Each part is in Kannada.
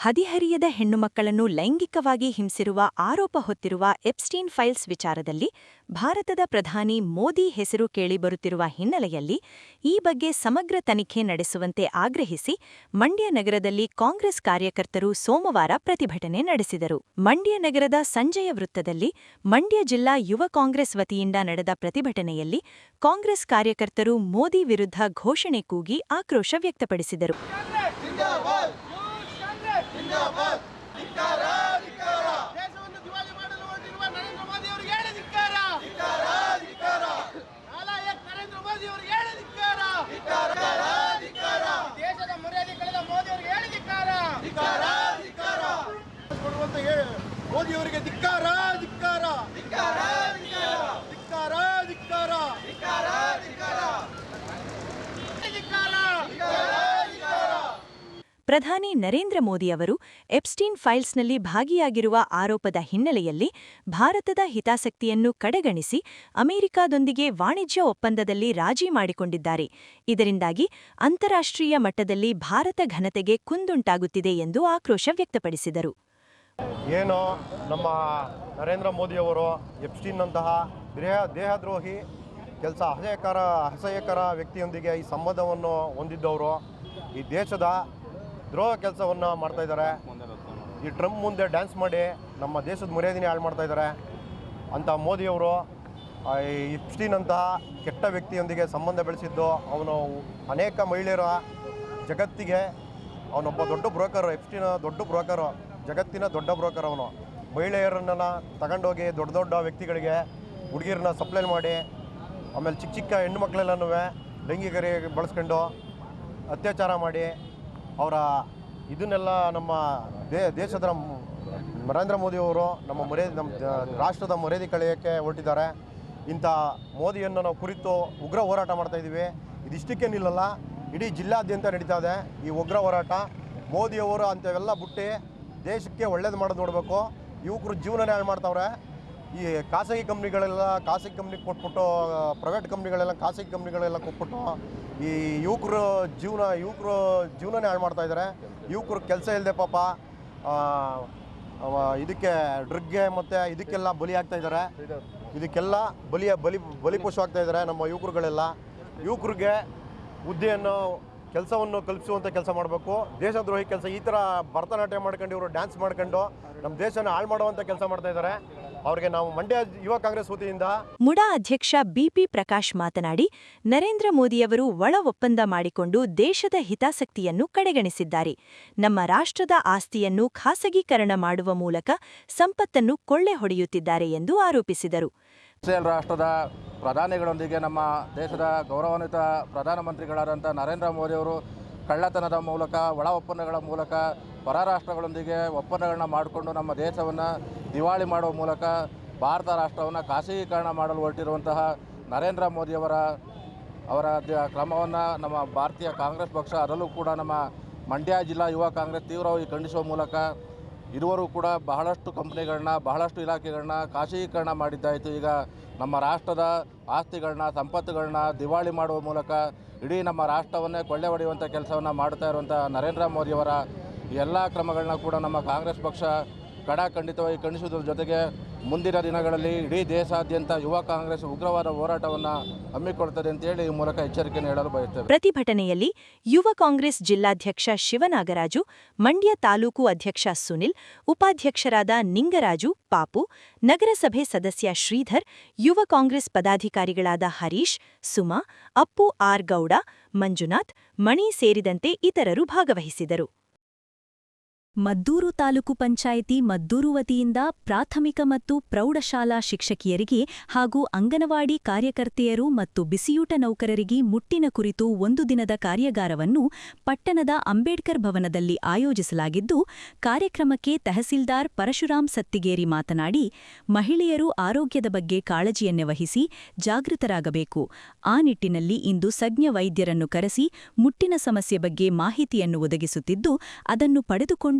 ಹದಿಹರಿಯದ ಹೆಣ್ಣುಮಕ್ಕಳನ್ನು ಲೈಂಗಿಕವಾಗಿ ಹಿಂಸಿರುವ ಆರೋಪ ಹೊತ್ತಿರುವ ಎಪ್ಸ್ಟೀನ್ ಫೈಲ್ಸ್ ವಿಚಾರದಲ್ಲಿ ಭಾರತದ ಪ್ರಧಾನಿ ಮೋದಿ ಹೆಸರು ಕೇಳಿಬರುತ್ತಿರುವ ಹಿನ್ನೆಲೆಯಲ್ಲಿ ಈ ಬಗ್ಗೆ ಸಮಗ್ರ ತನಿಖೆ ನಡೆಸುವಂತೆ ಆಗ್ರಹಿಸಿ ಮಂಡ್ಯ ನಗರದಲ್ಲಿ ಕಾಂಗ್ರೆಸ್ ಕಾರ್ಯಕರ್ತರು ಸೋಮವಾರ ಪ್ರತಿಭಟನೆ ನಡೆಸಿದರು. ಮಂಡ್ಯ ನಗರದ ಸಂಜಯ ವೃತ್ತದಲ್ಲಿ ಮಂಡ್ಯ ಜಿಲ್ಲಾ ಯುವ ಕಾಂಗ್ರೆಸ್ ವತಿಯಿಂದ ನಡೆದ ಪ್ರತಿಭಟನೆಯಲ್ಲಿ ಕಾಂಗ್ರೆಸ್ ಕಾರ್ಯಕರ್ತರು ಮೋದಿ ವಿರುದ್ಧ ಘೋಷಣೆ ಕೂಗಿ ಆಕ್ರೋಶ ವ್ಯಕ್ತಪಡಿಸಿದರು ದೇಶವನ್ನು ದಿವಾಳಿ ಮಾಡಲು ಹೊರಟಿರುವ ನರೇಂದ್ರ ಮೋದಿ ಅವರಿಗೆ ಹೇಳಿ ಧಿಕ್ಕಾರ ನಾಲಾಯಕ್ ನರೇಂದ್ರ ಮೋದಿ ಅವರಿಗೆ ಹೇಳಿ ಧಿಕ್ಕಾರ ದೇಶದ ಮರ್ಯಾದೆ ಕಳೆದ ಮೋದಿ ಅವರಿಗೆ ಹೇಳಿ ಧಿಕ್ಕಾರ ಕೊಡುವಂತ ಹೇಳಿ ಮೋದಿ ಅವರಿಗೆ ಧಿಕ್ಕಾರ ಧಿಕ್ಕಾರ ಧಿಕ್ಕಾರ ಧಿಕ್ಕಾರ ಧಿಕ್ಕಾರ ಪ್ರಧಾನಿ ನರೇಂದ್ರ ಮೋದಿ ಅವರು ಎಪ್ಸ್ಟೀನ್ ಫೈಲ್ಸ್ನಲ್ಲಿ ಭಾಗಿಯಾಗಿರುವ ಆರೋಪದ ಹಿನ್ನೆಲೆಯಲ್ಲಿ ಭಾರತದ ಹಿತಾಸಕ್ತಿಯನ್ನು ಕಡೆಗಣಿಸಿ ಅಮೆರಿಕಾದೊಂದಿಗೆ ವಾಣಿಜ್ಯ ಒಪ್ಪಂದದಲ್ಲಿ ರಾಜಿ ಮಾಡಿಕೊಂಡಿದ್ದಾರೆ. ಇದರಿಂದಾಗಿ ಅಂತಾರಾಷ್ಟ್ರೀಯ ಮಟ್ಟದಲ್ಲಿ ಭಾರತ ಘನತೆಗೆ ಕುಂದುಂಟಾಗುತ್ತಿದೆ ಎಂದು ಆಕ್ರೋಶ ವ್ಯಕ್ತಪಡಿಸಿದರು. ಏನು ನಮ್ಮ ನರೇಂದ್ರ ಮೋದಿಯವರು ಎಪ್ಸ್ಟೀನ್ನಂತಹ ದೇಹ, ದೇಹದ್ರೋಹಿ, ಕೆಲಸ ಅಸಹ್ಯಕರ ಅಸಹ್ಯಕರ ವ್ಯಕ್ತಿಯೊಂದಿಗೆ ಈ ಸಂಬಂಧವನ್ನು ಹೊಂದಿದ್ದವರು ಈ ದೇಶದ ದ್ರೋಹ ಕೆಲಸವನ್ನು ಮಾಡ್ತಾ ಇದ್ದಾರೆ. ಈ ಟ್ರಂಪ್ ಮುಂದೆ ಡ್ಯಾನ್ಸ್ ಮಾಡಿ ನಮ್ಮ ದೇಶದ ಮರ್ಯಾದೆನೇ ಹಾಳು ಮಾಡ್ತಾ ಇದ್ದಾರೆ. ಅಂತ ಮೋದಿಯವರು ಇಪ್ಸ್ಟೀನಂತಹ ಕೆಟ್ಟ ವ್ಯಕ್ತಿಯೊಂದಿಗೆ ಸಂಬಂಧ ಬೆಳೆಸಿದ್ದು, ಅವನು ಅನೇಕ ಮಹಿಳೆಯರ ಜಗತ್ತಿಗೆ ಅವನೊಬ್ಬ ದೊಡ್ಡ ಬ್ರೋಕರ್ ಎಫ್ಟಿನ ದೊಡ್ಡ ಬ್ರೋಕರು, ಜಗತ್ತಿನ ದೊಡ್ಡ ಬ್ರೋಕರ್ ಅವನು. ಮಹಿಳೆಯರನ್ನೆಲ್ಲ ತಗೊಂಡೋಗಿ ದೊಡ್ಡ ದೊಡ್ಡ ವ್ಯಕ್ತಿಗಳಿಗೆ ಹುಡುಗಿರನ್ನ ಸಪ್ಲೈ ಮಾಡಿ, ಆಮೇಲೆ ಚಿಕ್ಕ ಚಿಕ್ಕ ಹೆಣ್ಣು ಮಕ್ಕಳೆಲ್ಲನೂ ಲೈಂಗಿಕರಿಗೆ ಬಳಸ್ಕೊಂಡು ಅತ್ಯಾಚಾರ ಮಾಡಿ ಅವರ ಇದನ್ನೆಲ್ಲ ನಮ್ಮ ದೇ, ದೇಶದ ನರೇಂದ್ರ ಮೋದಿಯವರು ನಮ್ಮ ಮರ್ಯಾದೆ ನಮ್ಮ ರಾಷ್ಟ್ರದ ಮರ್ಯಾದೆ ಕಳೆಯೋಕ್ಕೆ ಹೊರಟಿದ್ದಾರೆ. ಇಂಥ ಮೋದಿಯನ್ನು ನಾವು ಕುರಿತು ಉಗ್ರ ಹೋರಾಟ ಮಾಡ್ತಾಯಿದ್ದೀವಿ ಇದಿಷ್ಟಕ್ಕೆ ನಿಲ್ಲಲ್ಲ ಇಡೀ ಜಿಲ್ಲಾದ್ಯಂತ ನಡೀತಾ ಇದೆ. ಈ ಉಗ್ರ ಹೋರಾಟ ಮೋದಿಯವರು ಅಂಥವೆಲ್ಲ ಬಿಟ್ಟು ದೇಶಕ್ಕೆ ಒಳ್ಳೇದು ಮಾಡೋದು ನೋಡಬೇಕು. ಯುವಕರು ಜೀವನನೇ ಹಾಳು ಮಾಡ್ತಾವ್ರೆ. ಈ ಖಾಸಗಿ ಕಂಪ್ನಿಗಳೆಲ್ಲ ಖಾಸಗಿ ಕಂಪ್ನಿಗೆ ಕೊಟ್ಬಿಟ್ಟು ಪ್ರೈವೇಟ್ ಕಂಪ್ನಿಗಳೆಲ್ಲ ಖಾಸಗಿ ಕಂಪ್ನಿಗಳೆಲ್ಲ ಕೊಟ್ಬಿಟ್ಟು ಈ ಯುವಕರು ಜೀವನ, ಯುವಕರು ಜೀವನನೇ ಹಾಳು ಮಾಡ್ತಾ ಇದ್ದಾರೆ. ಯುವಕರು ಕೆಲಸ ಇಲ್ಲದೆ ಪಾಪ ಇದಕ್ಕೆ ಡ್ರಗ್ಗೆ ಮತ್ತು ಇದಕ್ಕೆಲ್ಲ ಬಲಿ ಆಗ್ತಾ ಇದ್ದಾರೆ. ಇದಕ್ಕೆಲ್ಲ ಬಲಿಯ ಬಲಿ ಬಲಿಪಶು ಆಗ್ತಾ ಇದ್ದಾರೆ ನಮ್ಮ ಯುವಕರುಗಳೆಲ್ಲ. ಯುವಕರಿಗೆ ಹುದ್ದೆಯನ್ನು, ಕೆಲಸವನ್ನು ಕಲ್ಪಿಸುವಂಥ ಕೆಲಸ ಮಾಡಬೇಕು. ದೇಶದ್ರೋಹಿ ಕೆಲಸ, ಈ ಥರ ಭರತನಾಟ್ಯ ಮಾಡ್ಕೊಂಡು ಇವರು ಡ್ಯಾನ್ಸ್ ಮಾಡ್ಕೊಂಡು ನಮ್ಮ ದೇಶನ ಹಾಳು ಮಾಡುವಂಥ ಕೆಲಸ ಮಾಡ್ತಾ ಇದ್ದಾರೆ. ಅವ್ರಿಗೆ ನಾವು ಮಂಡ್ಯ ಯುವ ಕಾಂಗ್ರೆಸ್ ವತಿಯಿಂದ ಮುಡಾ ಅಧ್ಯಕ್ಷ ಬಿಪಿ ಪ್ರಕಾಶ್ ಮಾತನಾಡಿ ನರೇಂದ್ರ ಮೋದಿಯವರು ಒಳ ಒಪ್ಪಂದ ಮಾಡಿಕೊಂಡು ದೇಶದ ಹಿತಾಸಕ್ತಿಯನ್ನು ಕಡೆಗಣಿಸಿದ್ದಾರೆ. ನಮ್ಮ ರಾಷ್ಟ್ರದ ಆಸ್ತಿಯನ್ನು ಖಾಸಗೀಕರಣ ಮಾಡುವ ಮೂಲಕ ಸಂಪತ್ತನ್ನು ಕೊಳ್ಳೆ ಹೊಡೆಯುತ್ತಿದ್ದಾರೆ ಎಂದು ಆರೋಪಿಸಿದರು. ಇಸ್ರೇಲ್ ರಾಷ್ಟ್ರದ ಪ್ರಧಾನಿಗಳೊಂದಿಗೆ ನಮ್ಮ ದೇಶದ ಗೌರವಾನ್ವಿತ ಪ್ರಧಾನಮಂತ್ರಿಗಳಾದಂಥ ನರೇಂದ್ರ ಮೋದಿಯವರು ಕಳ್ಳತನದ ಮೂಲಕ, ಒಳ ಒಪ್ಪಂದಗಳ ಮೂಲಕ ಹೊರ ರಾಷ್ಟ್ರಗಳೊಂದಿಗೆ ಒಪ್ಪಂದಗಳನ್ನ ಮಾಡಿಕೊಂಡು ನಮ್ಮ ದೇಶವನ್ನು ದಿವಾಳಿ ಮಾಡುವ ಮೂಲಕ ಭಾರತ ರಾಷ್ಟ್ರವನ್ನು ಖಾಸಗೀಕರಣ ಮಾಡಲು ಹೊರಟಿರುವಂತಹ ನರೇಂದ್ರ ಮೋದಿಯವರ ಅವರ ಕ್ರಮವನ್ನು ನಮ್ಮ ಭಾರತೀಯ ಕಾಂಗ್ರೆಸ್ ಪಕ್ಷ ಅದರಲ್ಲೂ ಕೂಡ ನಮ್ಮ ಮಂಡ್ಯ ಜಿಲ್ಲಾ ಯುವ ಕಾಂಗ್ರೆಸ್ ತೀವ್ರವಾಗಿ ಖಂಡಿಸುವ ಮೂಲಕ ಇದುವರೆಗೂ ಕೂಡ ಬಹಳಷ್ಟು ಕಂಪ್ನಿಗಳನ್ನ, ಬಹಳಷ್ಟು ಇಲಾಖೆಗಳನ್ನ ಖಾಸಗೀಕರಣ ಮಾಡಿದ್ದಾಯಿತು. ಈಗ ನಮ್ಮ ರಾಷ್ಟ್ರದ ಆಸ್ತಿಗಳನ್ನ, ಸಂಪತ್ತುಗಳನ್ನ ದಿವಾಳಿ ಮಾಡುವ ಮೂಲಕ ಇಡೀ ನಮ್ಮ ರಾಷ್ಟ್ರವನ್ನೇ ಕೊಳ್ಳೆ ಹೊಡೆಯುವಂಥ ಕೆಲಸವನ್ನು ಮಾಡ್ತಾ ಇರುವಂಥ ನರೇಂದ್ರ ಮೋದಿಯವರ ಎಲ್ಲ ಕ್ರಮಗಳನ್ನ ಕೂಡ ನಮ್ಮ ಕಾಂಗ್ರೆಸ್ ಪಕ್ಷ ಕಡಾಖಂಡಿತವಾಗಿ ಖಂಡಿಸುವುದರ ಜೊತೆಗೆ ಮುಂದಿನ ದಿನಗಳಲ್ಲಿ ಇಡೀ ದೇಶಾದ್ಯಂತ ಯುವ ಕಾಂಗ್ರೆಸ್ ಉಗ್ರವಾದ ಹೋರಾಟವನ್ನು ಹಮ್ಮಿಕೊಳ್ತದೆ ಅಂತೇಳಿ ಈ ಮೂಲಕ ಎಚ್ಚರಿಕೆ ನೀಡಲು ಬಯಸ್ತೇವೆ. ಪ್ರತಿಭಟನೆಯಲ್ಲಿ ಯುವ ಕಾಂಗ್ರೆಸ್ ಜಿಲ್ಲಾಧ್ಯಕ್ಷ ಶಿವನಾಗರಾಜು, ಮಂಡ್ಯ ತಾಲೂಕು ಅಧ್ಯಕ್ಷ ಸುನಿಲ್, ಉಪಾಧ್ಯಕ್ಷರಾದ ನಿಂಗರಾಜು ಪಾಪು, ನಗರಸಭೆ ಸದಸ್ಯ ಶ್ರೀಧರ್, ಯುವ ಕಾಂಗ್ರೆಸ್ ಪದಾಧಿಕಾರಿಗಳಾದ ಹರೀಶ್, ಸುಮಾ, ಅಪ್ಪು ಆರ್ ಗೌಡ, ಮಂಜುನಾಥ್, ಮಣಿ ಸೇರಿದಂತೆ ಇತರರು ಭಾಗವಹಿಸಿದರು. ಮದ್ದೂರು ತಾಲೂಕು ಪಂಚಾಯಿತಿ ಮದ್ದೂರು ವತಿಯಿಂದ ಪ್ರಾಥಮಿಕ ಮತ್ತು ಪ್ರೌಢಶಾಲಾ ಶಿಕ್ಷಕಿಯರಿಗೆ ಹಾಗೂ ಅಂಗನವಾಡಿ ಕಾರ್ಯಕರ್ತೆಯರು ಮತ್ತು ಬಿಸಿಯೂಟ ನೌಕರರಿಗೆ ಮುಟ್ಟಿನ ಕುರಿತು ಒಂದು ದಿನದ ಕಾರ್ಯಾಗಾರವನ್ನು ಪಟ್ಟಣದ ಅಂಬೇಡ್ಕರ್ ಭವನದಲ್ಲಿ ಆಯೋಜಿಸಲಾಗಿದ್ದು, ಕಾರ್ಯಕ್ರಮಕ್ಕೆ ತಹಸೀಲ್ದಾರ್ ಪರಶುರಾಮ್ ಸತ್ತಿಗೇರಿ ಮಾತನಾಡಿ, ಮಹಿಳೆಯರು ಆರೋಗ್ಯದ ಬಗ್ಗೆ ಕಾಳಜಿಯನ್ನೇ ವಹಿಸಿ ಜಾಗೃತರಾಗಬೇಕು. ಆ ನಿಟ್ಟಿನಲ್ಲಿ ಇಂದು ಸಜ್ಞ ವೈದ್ಯರನ್ನು ಕರೆಸಿ ಮುಟ್ಟಿನ ಸಮಸ್ಯೆ ಬಗ್ಗೆ ಮಾಹಿತಿಯನ್ನು ಒದಗಿಸುತ್ತಿದ್ದು, ಅದನ್ನು ಪಡೆದುಕೊಂಡು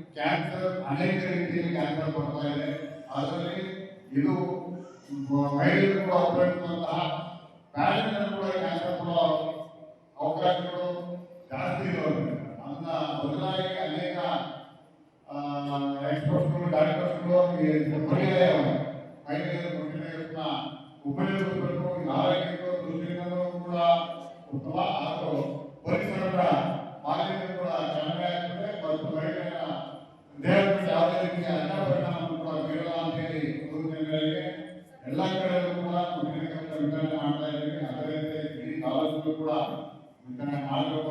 ಕ್ಯಾನ್ಸರ್ ಅನೇಕ ರೀತಿಯಲ್ಲಿ ಕ್ಯಾನ್ಸರ್ ಬರ್ತಾ ಇದೆ. ಅದರಲ್ಲಿ ಇದು ಮಹಿಳೆಯರು ಕೂಡ ಉಪಯೋಗಿಸುವಂತಹ ಪ್ಯಾರೆಂಟ್ಸ್ ಕೂಡ ಕ್ಯಾನ್ಸರ್ ಕೂಡ ಅವಕಾಶಗಳು ಜಾಸ್ತಿ ಇರೋದ್ರಿಂದ ಅದನ್ನ ಬದಲಾಗಿ ಅನೇಕ ಎಕ್ಸ್ಪರ್ಟ್ಸ್ಗಳು ಡಾಕ್ಟರ್ಸ್ಗಳು ಮಹಿಳೆಯರು ಮಹಿಳೆಯರನ್ನ ಉಪಯೋಗಿಸಬೇಕು. ಆರೋಗ್ಯಕ್ಕೂ ದೃಷ್ಟಿಯಿಂದಲೂ ಕೂಡ ಉತ್ತಮ. ಹಾಗೂ ಪರಿಸರದ ಮಾಲಿನ್ಯ ಕೂಡ ಕಡಿಮೆ ವಿತರಣೆ ಮಾಡಬೇಕು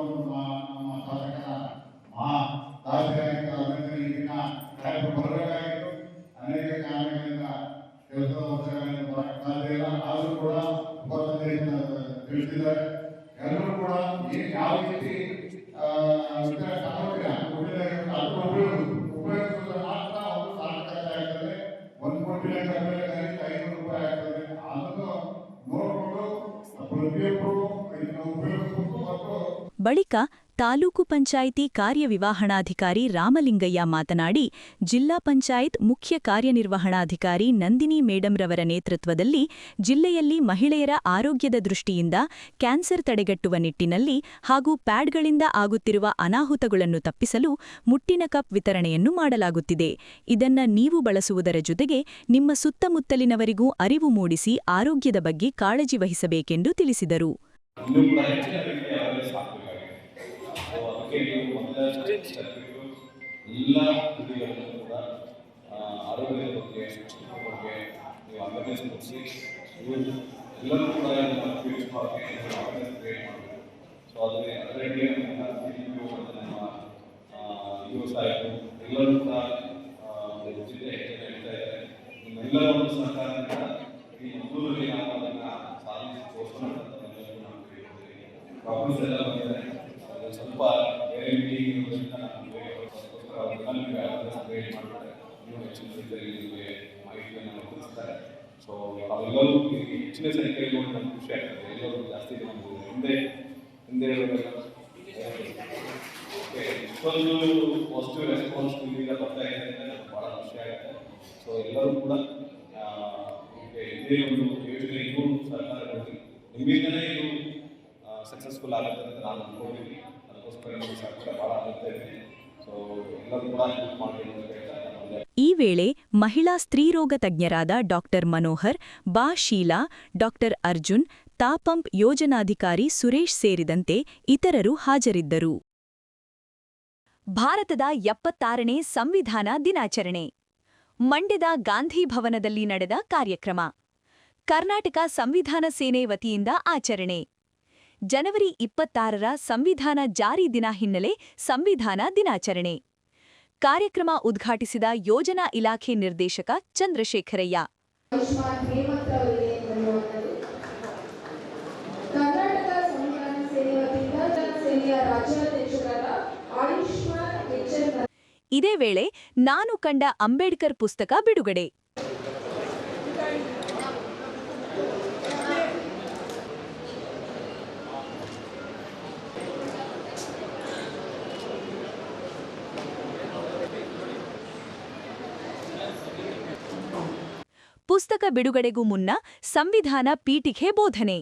ಬಳಿಕ ತಾಲೂಕು ಪಂಚಾಯಿತಿ ಕಾರ್ಯವಿವಾಹಣಾಧಿಕಾರಿ ರಾಮಲಿಂಗಯ್ಯ ಮಾತನಾಡಿ, ಜಿಲ್ಲಾ ಪಂಚಾಯತ್ ಮುಖ್ಯ ಕಾರ್ಯನಿರ್ವಹಣಾಧಿಕಾರಿ ನಂದಿನಿ ಮೇಡಂರವರ ನೇತೃತ್ವದಲ್ಲಿ ಜಿಲ್ಲೆಯಲ್ಲಿ ಮಹಿಳೆಯರ ಆರೋಗ್ಯದ ದೃಷ್ಟಿಯಿಂದ ಕ್ಯಾನ್ಸರ್ ತಡೆಗಟ್ಟುವ ನಿಟ್ಟಿನಲ್ಲಿ ಹಾಗೂ ಪ್ಯಾಡ್ಗಳಿಂದ ಆಗುತ್ತಿರುವ ಅನಾಹುತಗಳನ್ನು ತಪ್ಪಿಸಲು ಮುಟ್ಟಿನ ಕಪ್ ವಿತರಣೆಯನ್ನು ಮಾಡಲಾಗುತ್ತಿದೆ. ಇದನ್ನ ನೀವು ಬಳಸುವುದರ ಜೊತೆಗೆ ನಿಮ್ಮ ಸುತ್ತಮುತ್ತಲಿನವರಿಗೂ ಅರಿವು ಮೂಡಿಸಿ ಆರೋಗ್ಯದ ಬಗ್ಗೆ ಕಾಳಜಿ ವಹಿಸಬೇಕೆಂದು ತಿಳಿಸಿದರು ಇನ್ನೂ ಕೂಡ ಹೆಚ್ಚಿನ ರೀತಿಯ ಅವೇರ್ನೆಸ್ ಆಗಬೇಕಾಗಿದೆ ಸೊ ಅದಕ್ಕೆ ಸ್ಟೆಪ್ಪಿಟ್ಟು ಎಲ್ಲ ತುದಿಗಳನ್ನು ಕೂಡ ಆರೋಗ್ಯದ ಬಗ್ಗೆ ಬಗ್ಗೆ ನೀವು ಅವೇರ್ನೆಸ್ ನೀವು ಎಲ್ಲರೂ ಕೂಡ ಅವೇರ್ನೆಸ್ ಕ್ರಿಯೇಟ್ ಮಾಡಬೇಕು ಸೊ ಅದಕ್ಕೆ ಅದರಲ್ಲಿ ನಮ್ಮ ಯುವ ಸಾಹೇಬರು ಎಲ್ಲರೂ ಕೂಡ ಜಿಲ್ಲೆ ಹೆಜ್ಜೆ ಇದ್ದಾರೆ ನಿಮ್ಮೆಲ್ಲರ ಒಂದು ಸಹಕಾರದಿಂದ ಈ ಮಂಗಳೂರಲ್ಲಿ ನಾವು ಅದನ್ನ ಸಾಧಿಸಿ ತೋರಿಸೋಣ ಅಂತ ನಮ್ಮೆಲ್ಲರಿಗೂ ನಾವು ಕೇಳ್ಕೊಳ್ತೀವಿ. ಡಾಕ್ಟರ್ಸ್ ಎಲ್ಲ ಬಂದಿದ್ದಾರೆ ಅದು ಸ್ವಲ್ಪ ಬೇರೆ ಮೀಟಿಂಗ್ ಇರೋದ್ರಿಂದ ನಾನು ಬೇಗ ಅದಕ್ಕೋಸ್ಕರ ಅವ್ರನ್ನ ನಿಮಗೆ awareness create ಮಾಡ್ತಾರೆ ನೀವು ಹೆಚ್ಚಿನ ಸಂಖ್ಯೆಯಲ್ಲಿ ನಿಮಗೆ ಮಾಹಿತಿಯನ್ನು ತಿಳಿಸ್ತಾರೆ ಸೊ ಅವೆಲ್ಲರೂ ಈ ಹೆಚ್ಚಿನ ಸಂಖ್ಯೆಯಲ್ಲಿ ನೋಡಿ ನಮ್ಗೆ ಖುಷಿ ಆಗ್ತದೆ. ಎಲ್ಲರೂ ಜಾಸ್ತಿ ಜನ. ಹಿಂದೆ ಹಿಂದೆ ಓಕೆ, ಇಷ್ಟೊಂದು ಪಾಸಿಟಿವ್ ರೆಸ್ಪಾನ್ಸ್ ನಿಮ್ಮಿಂದ ಬರ್ತಾ ಇದೆ ಅಂತ ನಮ್ಗೆ ಭಾಳ ಖುಷಿ ಆಗುತ್ತೆ. ಸೊ ಎಲ್ಲರೂ ಕೂಡ ಇದೇ ಒಂದು ಯೋಜನೆಗೂ ಸಹಕಾರ ಕೊಡ್ತೀನಿ ನಿಮ್ಮಿಂದಲೇ ಇದು ಸಕ್ಸಸ್ಫುಲ್ ಆಗುತ್ತೆ ಅಂತ ನಾನು ಅನ್ಕೊಂಡಿದ್ದೀನಿ. ಅದಕ್ಕೋಸ್ಕರ ಸಹಕಾರ ಭಾಳ ಆಗುತ್ತೆ ಸೊ ಎಲ್ಲರೂ ಕೂಡ ಹೆಲ್ಪ್ ಮಾಡಿ ಅಂತ ಹೇಳ್ತಾ ನಾನು ಒಂದೇ ಈ ವೇಳೆ ಮಹಿಳಾ ಸ್ತ್ರೀರೋಗ ತಜ್ಞರಾದ ಡಾಕ್ಟರ್ ಮನೋಹರ್, ಬಾ ಶೀಲಾ, ಡಾಕ್ಟರ್ ಅರ್ಜುನ್ ತಾಪಂಪ್ ಯೋಜನಾಧಿಕಾರಿ ಸುರೇಶ್ ಸೇರಿದಂತೆ ಇತರರು ಹಾಜರಿದ್ದರು. ಭಾರತದ ಎಪ್ಪತ್ತಾರನೇ ಸಂವಿಧಾನ ದಿನಾಚರಣೆ. ಮಂಡ್ಯದ ಗಾಂಧಿ ಭವನದಲ್ಲಿ ನಡೆದ ಕಾರ್ಯಕ್ರಮ. ಕರ್ನಾಟಕ ಸಂವಿಧಾನ ಸೇನೆ ವತಿಯಿಂದ ಆಚರಣೆ. ಜನವರಿ ಇಪ್ಪತ್ತಾರರ ಸಂವಿಧಾನ ಜಾರಿ ದಿನ ಹಿನ್ನೆಲೆ ಸಂವಿಧಾನ ದಿನಾಚರಣೆ. ಕಾರ್ಯಕ್ರಮ ಉದ್ಘಾಟಿಸಿದ ಯೋಜನಾ ಇಲಾಖೆ ನಿರ್ದೇಶಕ ಚಂದ್ರಶೇಖರಯ್ಯ. ಇದೇ ವೇಳೆ ನಾನು ಕಂಡ ಅಂಬೇಡ್ಕರ್ ಪುಸ್ತಕ ಬಿಡುಗಡೆ. ಪುಸ್ತಕ ಬಿಡುಗಡೆಗೂ ಮುನ್ನ ಸಂವಿಧಾನ ಪೀಠಿಕೆ ಬೋಧನೆ.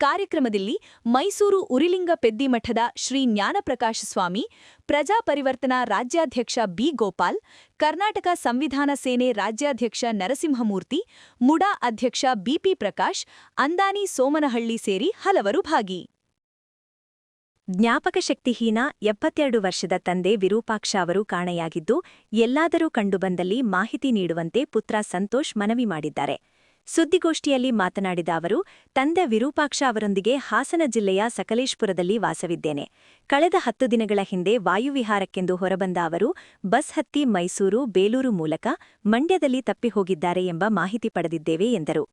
ಕಾರ್ಯಕ್ರಮದಲ್ಲಿ ಮೈಸೂರು ಉರಿಲಿಂಗ ಪೆದ್ದಿಮಠದ ಶ್ರೀ ಜ್ಞಾನಪ್ರಕಾಶ ಸ್ವಾಮಿ, ಪ್ರಜಾ ಪರಿವರ್ತನಾ ರಾಜ್ಯಾಧ್ಯಕ್ಷ ಬಿ ಗೋಪಾಲ್, ಕರ್ನಾಟಕ ಸಂವಿಧಾನ ಸೇನೆ ರಾಜ್ಯಾಧ್ಯಕ್ಷ ನರಸಿಂಹಮೂರ್ತಿ, ಮುಡಾ ಅಧ್ಯಕ್ಷ ಬಿಪಿ ಪ್ರಕಾಶ್, ಅಂದಾನಿ ಸೋಮನಹಳ್ಳಿ ಸೇರಿ ಹಲವರು ಭಾಗಿ. ಜ್ಞಾಪಕ ಶಕ್ತಿಹೀನ ಎಪ್ಪತ್ತೆರಡು ವರ್ಷದ ತಂದೆ ವಿರೂಪಾಕ್ಷ ಅವರು ಕಾಣೆಯಾಗಿದ್ದು, ಎಲ್ಲಾದರೂ ಕಂಡುಬಂದಲ್ಲಿ ಮಾಹಿತಿ ನೀಡುವಂತೆ ಪುತ್ರ ಸಂತೋಷ್ ಮನವಿ ಮಾಡಿದ್ದಾರೆ. ಸುದ್ದಿಗೋಷ್ಠಿಯಲ್ಲಿ ಮಾತನಾಡಿದ ಅವರು, ತಂದೆ ವಿರೂಪಾಕ್ಷ ಅವರೊಂದಿಗೆ ಹಾಸನ ಜಿಲ್ಲೆಯ ಸಕಲೇಶ್ಪುರದಲ್ಲಿ ವಾಸವಿದ್ದೇನೆ. ಕಳೆದ ಹತ್ತು ದಿನಗಳ ಹಿಂದೆ ವಾಯುವಿಹಾರಕ್ಕೆಂದು ಹೊರಬಂದ ಅವರು, ಬಸ್ ಹತ್ತಿ ಮೈಸೂರು, ಬೇಲೂರು ಮೂಲಕ ಮಂಡ್ಯದಲ್ಲಿ ತಪ್ಪಿಹೋಗಿದ್ದಾರೆ ಎಂಬ ಮಾಹಿತಿ ಪಡೆದಿದ್ದೇವೆ ಎಂದರು.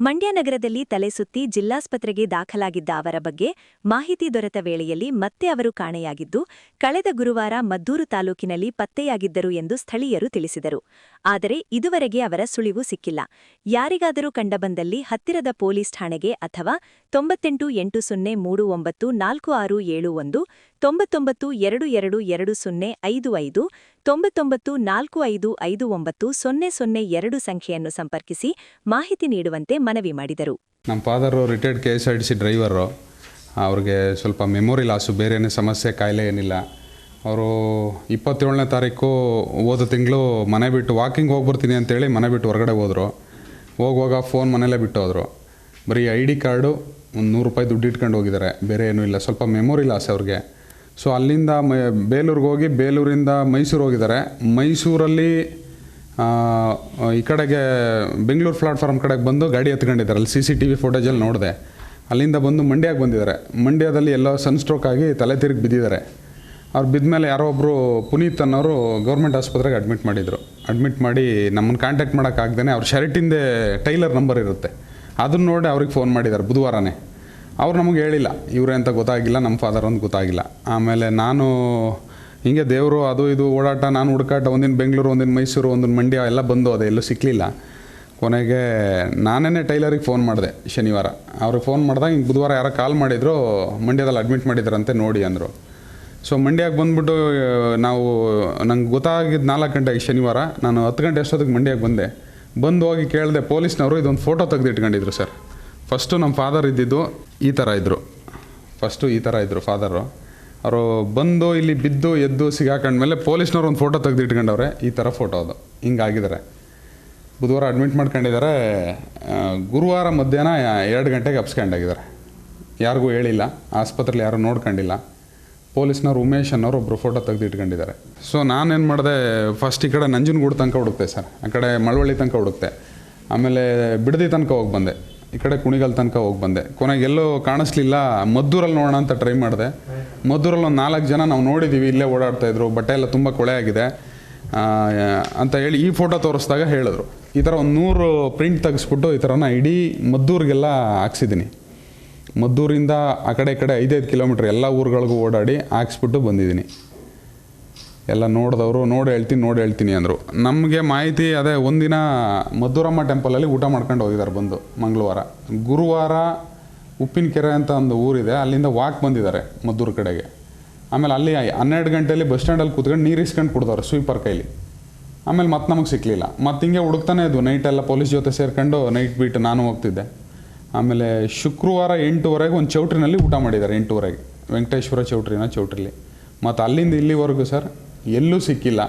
ಮಂಡ್ಯ ನಗರದಲ್ಲಿ ತಲೆಸುತ್ತಿ ಜಿಲ್ಲಾಸ್ಪತ್ರೆಗೆ ದಾಖಲಾಗಿದ್ದ ಅವರ ಬಗ್ಗೆ ಮಾಹಿತಿ ದೊರೆತ ವೇಳೆಯಲ್ಲಿ ಮತ್ತೆ ಅವರು ಕಾಣೆಯಾಗಿದ್ದು, ಕಳೆದ ಗುರುವಾರ ಮದ್ದೂರು ತಾಲೂಕಿನಲ್ಲಿ ಪತ್ತೆಯಾಗಿದ್ದರು ಎಂದು ಸ್ಥಳೀಯರು ತಿಳಿಸಿದರು. ಆದರೆ ಇದುವರೆಗೆ ಅವರ ಸುಳಿವು ಸಿಕ್ಕಿಲ್ಲ. ಯಾರಿಗಾದರೂ ಕಂಡಬಂದಲ್ಲಿ ಹತ್ತಿರದ ಪೊಲೀಸ್ ಠಾಣೆಗೆ ಅಥವಾ ತೊಂಬತ್ತೆಂಟು ಎಂಟು ಸೊನ್ನೆ ಮೂರು ಒಂಬತ್ತು ನಾಲ್ಕು ಆರು ಏಳು ಒಂದು ತೊಂಬತ್ತೊಂಬತ್ತು, ಎರಡು ಎರಡು ಎರಡು, ಸೊನ್ನೆ, ಐದು ಐದು, ತೊಂಬತ್ತೊಂಬತ್ತು, ನಾಲ್ಕು, ಐದು ಐದು, ಒಂಬತ್ತು, ಸೊನ್ನೆ ಸೊನ್ನೆ, ಎರಡು ಸಂಖ್ಯೆಯನ್ನು ಸಂಪರ್ಕಿಸಿ ಮಾಹಿತಿ ನೀಡುವಂತೆ ಮನವಿ ಮಾಡಿದರು. ನಮ್ಮ father retired K S R T C driver ಅವ್ರಿಗೆ ಸ್ವಲ್ಪ ಮೆಮೊರಿ ಲಾಸು ಬೇರೆ ಏನೇ ಸಮಸ್ಯೆ, ಕಾಯಿಲೆ ಏನಿಲ್ಲ. ಅವರು ಇಪ್ಪತ್ತೇಳನೇ ತಾರೀಕು ಹೋದ ತಿಂಗಳು ಮನೆ ಬಿಟ್ಟು ವಾಕಿಂಗ್ ಹೋಗ್ಬರ್ತೀನಿ ಅಂತೇಳಿ ಮನೆ ಬಿಟ್ಟು ಹೊರಗಡೆ ಹೋದರು. ಹೋಗುವಾಗ ಫೋನ್ ಮನೇಲೇ ಬಿಟ್ಟು ಹೋದರು ಬರೀ ಐ ಡಿ ಕಾರ್ಡು ಒಂದು ನೂರು ರೂಪಾಯಿ ದುಡ್ಡು ಇಟ್ಕೊಂಡು ಹೋಗಿದ್ದಾರೆ. ಬೇರೆ ಏನೂ ಇಲ್ಲ. ಸ್ವಲ್ಪ ಮೆಮೊರಿ ಲಾಸ್ ಅವ್ರಿಗೆ. ಸೊ ಅಲ್ಲಿಂದ ಮೈ, ಬೇಲೂರಿಗೆ ಹೋಗಿ ಬೇಲೂರಿಂದ ಮೈಸೂರು ಹೋಗಿದ್ದಾರೆ. ಮೈಸೂರಲ್ಲಿ ಈ ಕಡೆಗೆ, ಬೆಂಗಳೂರು ಪ್ಲಾಟ್ಫಾರ್ಮ್ ಕಡೆಗೆ ಬಂದು ಗಾಡಿ ಎತ್ಕೊಂಡಿದ್ದಾರೆ. ಅಲ್ಲಿ ಸಿ ಸಿ ಟಿ ವಿ ಫೋಟೇಜಲ್ಲಿ ನೋಡಿದೆ. ಅಲ್ಲಿಂದ ಬಂದು ಮಂಡ್ಯಕ್ಕೆ ಬಂದಿದ್ದಾರೆ. ಮಂಡ್ಯದಲ್ಲಿ ಎಲ್ಲೋ ಸನ್ ಸ್ಟ್ರೋಕ್ ಆಗಿ ತಲೆ ತಿರುಗಿ ಬಿದ್ದಿದ್ದಾರೆ. ಅವ್ರು ಬಿದ್ಮೇಲೆ ಯಾರೋ ಒಬ್ಬರು ಪುನೀತ್ ಅನ್ನೋರು ಗೌರ್ಮೆಂಟ್ ಆಸ್ಪತ್ರೆಗೆ ಅಡ್ಮಿಟ್ ಮಾಡಿದರು. ಅಡ್ಮಿಟ್ ಮಾಡಿ ನಮ್ಮನ್ನು ಕಾಂಟ್ಯಾಕ್ಟ್ ಮಾಡೋಕ್ಕಾಗ್ದೇ ಅವ್ರ ಶರ್ಟಿಂದೇ ಟೈಲರ್ ನಂಬರ್ ಇರುತ್ತೆ. ಅದನ್ನ ನೋಡಿ ಅವ್ರಿಗೆ ಫೋನ್ ಮಾಡಿದ್ದಾರೆ ಬುಧವಾರನೇ. ಅವ್ರು ನಮಗೆ ಹೇಳಿಲ್ಲ, ಇವರೇ ಅಂತ ಗೊತ್ತಾಗಿಲ್ಲ ನಮ್ಮ ಫಾದರ್ ಅಂತ ಗೊತ್ತಾಗಿಲ್ಲ. ಆಮೇಲೆ ನಾನು ಹಿಂಗೆ ದೇವರು ಅದು ಇದು ಓಡಾಟ, ನಾನು ಹುಡುಕಾಟ, ಒಂದಿನ ಬೆಂಗಳೂರು, ಒಂದಿನ ಮೈಸೂರು, ಒಂದಿನ ಮಂಡ್ಯ ಎಲ್ಲ ಬಂದು ಅದೇ ಎಲ್ಲೂ ಸಿಕ್ಕಲಿಲ್ಲ ಕೊನೆಗೆ ನಾನೇ ಟೈಲರಿಗೆ ಫೋನ್ ಮಾಡಿದೆ ಶನಿವಾರ. ಅವ್ರಿಗೆ ಫೋನ್ ಮಾಡಿದಾಗ ಹಿಂಗೆ ಬುಧವಾರ ಯಾರೋ ಕಾಲ್ ಮಾಡಿದ್ರು, ಮಂಡ್ಯದಲ್ಲಿ ಅಡ್ಮಿಟ್ ಮಾಡಿದ್ರಂತೆ ನೋಡಿ ಅಂದರು. ಸೊ ಮಂಡ್ಯಕ್ಕೆ ಬಂದ್ಬಿಟ್ಟು, ನಾವು ನಂಗೆ ಗೊತ್ತಾಗಿದ್ದು ನಾಲ್ಕು ಗಂಟೆಗೆ ಶನಿವಾರ, ನಾನು ಹತ್ತು ಗಂಟೆ ಅಷ್ಟೊತ್ತಿಗೆ ಮಂಡ್ಯಕ್ಕೆ ಬಂದೆ. ಬಂದು ಹೋಗಿ ಕೇಳಿದೆ, ಪೊಲೀಸ್ನವರು ಇದೊಂದು ಫೋಟೋ ತೆಗೆದು ಇಟ್ಕೊಂಡಿದ್ರು ಸರ್. ಫಸ್ಟು ನಮ್ಮ ಫಾದರ್ ಇದ್ದಿದ್ದು ಈ ಥರ ಇದ್ದರು ಫಸ್ಟು ಈ ಥರ ಇದ್ದರು ಫಾದರು ಅವರು ಬಂದು ಇಲ್ಲಿ ಬಿದ್ದು ಎದ್ದು ಸಿಗಾಕೊಂಡ್ಮೇಲೆ ಪೊಲೀಸ್ನವ್ರು ಒಂದು ಫೋಟೋ ತೆಗೆದು ಇಟ್ಕೊಂಡವ್ರೆ ಈ ಥರ ಫೋಟೋ ಅದು. ಹಿಂಗಾಗಿದ್ದಾರೆ ಬುಧವಾರ ಅಡ್ಮಿಟ್ ಮಾಡ್ಕೊಂಡಿದ್ದಾರೆ ಗುರುವಾರ ಮಧ್ಯಾಹ್ನ ಎರಡು ಗಂಟೆಗೆ ಅಪ್ಸ್ಕೊಂಡಾಗಿದ್ದಾರೆ ಯಾರಿಗೂ ಹೇಳಿಲ್ಲ. ಆಸ್ಪತ್ರೆಲಿ ಯಾರೂ ನೋಡ್ಕೊಂಡಿಲ್ಲ. ಪೊಲೀಸ್ನವ್ರು, ಉಮೇಶ್ ಅನ್ನೋರು ಒಬ್ಬರು ಫೋಟೋ ತೆಗೆದು ಇಟ್ಕೊಂಡಿದ್ದಾರೆ ಸೊ ನಾನೇನು ಮಾಡಿದೆ ಫಸ್ಟ್ ಈ ಕಡೆ ನಂಜನಗೂಡು ತನಕ ಹುಡುಕ್ತೆ ಸರ್. ಆ ಕಡೆ ಮಳವಳ್ಳಿ ತನಕ ಹುಡುಕ್ತೆ ಆಮೇಲೆ ಬಿಡದಿ ತನಕ ಹೋಗಿ ಬಂದೆ. ಈ ಕಡೆ ಕುಣಿಗಲ್ ತನಕ ಹೋಗಿ ಬಂದೆ. ಕೊನೆಗೆ ಎಲ್ಲೂ ಕಾಣಿಸ್ಲಿಲ್ಲ ಮದ್ದೂರಲ್ಲಿ ನೋಡೋಣ ಅಂತ ಟ್ರೈ ಮಾಡಿದೆ. ಮದ್ದೂರಲ್ಲಿ ಒಂದು ನಾಲ್ಕು ಜನ ನಾವು ನೋಡಿದ್ದೀವಿ ಇಲ್ಲೇ ಓಡಾಡ್ತಾ ಇದ್ರು, ಬಟ್ಟೆ ಎಲ್ಲ ತುಂಬ ಕೊಳೆ ಆಗಿದೆ. ಅಂತ ಹೇಳಿ ಈ ಫೋಟೋ ತೋರಿಸಿದಾಗ ಹೇಳಿದ್ರು. ಈ ಥರ ಒಂದು ನೂರು ಪ್ರಿಂಟ್ ತೆಗೆಸ್ಬಿಟ್ಟು ಈ ಥರನ ಇಡೀ ಮದ್ದೂರಿಗೆಲ್ಲ ಹಾಕ್ಸಿದ್ದೀನಿ ಮದ್ದೂರಿಂದ ಆ ಕಡೆ ಈ ಕಡೆ ಐದೈದು ಕಿಲೋಮೀಟ್ರ್ ಎಲ್ಲ ಊರುಗಳಿಗೂ ಓಡಾಡಿ ಹಾಕ್ಸ್ಬಿಟ್ಟು ಬಂದಿದ್ದೀನಿ ಎಲ್ಲ ನೋಡಿದವರು, ನೋಡಿ ಹೇಳ್ತೀನಿ ನೋಡಿ ಹೇಳ್ತೀನಿ ಅಂದರು. ನಮಗೆ ಮಾಹಿತಿ ಅದೇ ಒಂದಿನ ಮಧುರಮ್ಮ ಟೆಂಪಲಲ್ಲಿ ಊಟ ಮಾಡ್ಕೊಂಡು ಹೋಗಿದ್ದಾರೆ ಬಂದು ಮಂಗಳವಾರ. ಗುರುವಾರ ಉಪ್ಪಿನಕೆರೆ ಅಂತ ಒಂದು ಊರಿದೆ, ಅಲ್ಲಿಂದ ವಾಕ್ ಬಂದಿದ್ದಾರೆ ಮದ್ದೂರು ಕಡೆಗೆ. ಆಮೇಲೆ ಅಲ್ಲಿ ಹನ್ನೆರಡು ಗಂಟೆಯಲ್ಲಿ ಬಸ್ ಸ್ಟ್ಯಾಂಡಲ್ಲಿ ಕೂತ್ಕೊಂಡು ನೀರು ಇಸ್ಕೊಂಡು ಕೊಡ್ತಾರೆ ಸ್ವೀಪರ್ ಕೈಲಿ. ಆಮೇಲೆ ಮತ್ತೆ ನಮಗೆ ಸಿಕ್ಕಲಿಲ್ಲ ಮತ್ತೆ ಹಿಂಗೆ ಹುಡುಕ್ತಾನೆ ಇದ್ವು. ನೈಟೆಲ್ಲ ಪೊಲೀಸ್ ಜೊತೆ ಸೇರ್ಕೊಂಡು ನೈಟ್ ಬಿಟ್ಟು ನಾನು ಹೋಗ್ತಿದ್ದೆ. ಆಮೇಲೆ ಶುಕ್ರವಾರ ಎಂಟುವರೆಗೆ ಒಂದು ಚೌಟ್ರಿನಲ್ಲಿ ಊಟ ಮಾಡಿದ್ದಾರೆ ಎಂಟುವರೆಗೆ. ವೆಂಕಟೇಶ್ವರ ಚೌಟ್ರಿನ ಚೌಟ್ರಿಲಿ. ಮತ್ತು ಅಲ್ಲಿಂದ ಇಲ್ಲಿವರೆಗೂ ಸರ್ ಎಲ್ಲೂ ಸಿಕ್ಕಿಲ್ಲ.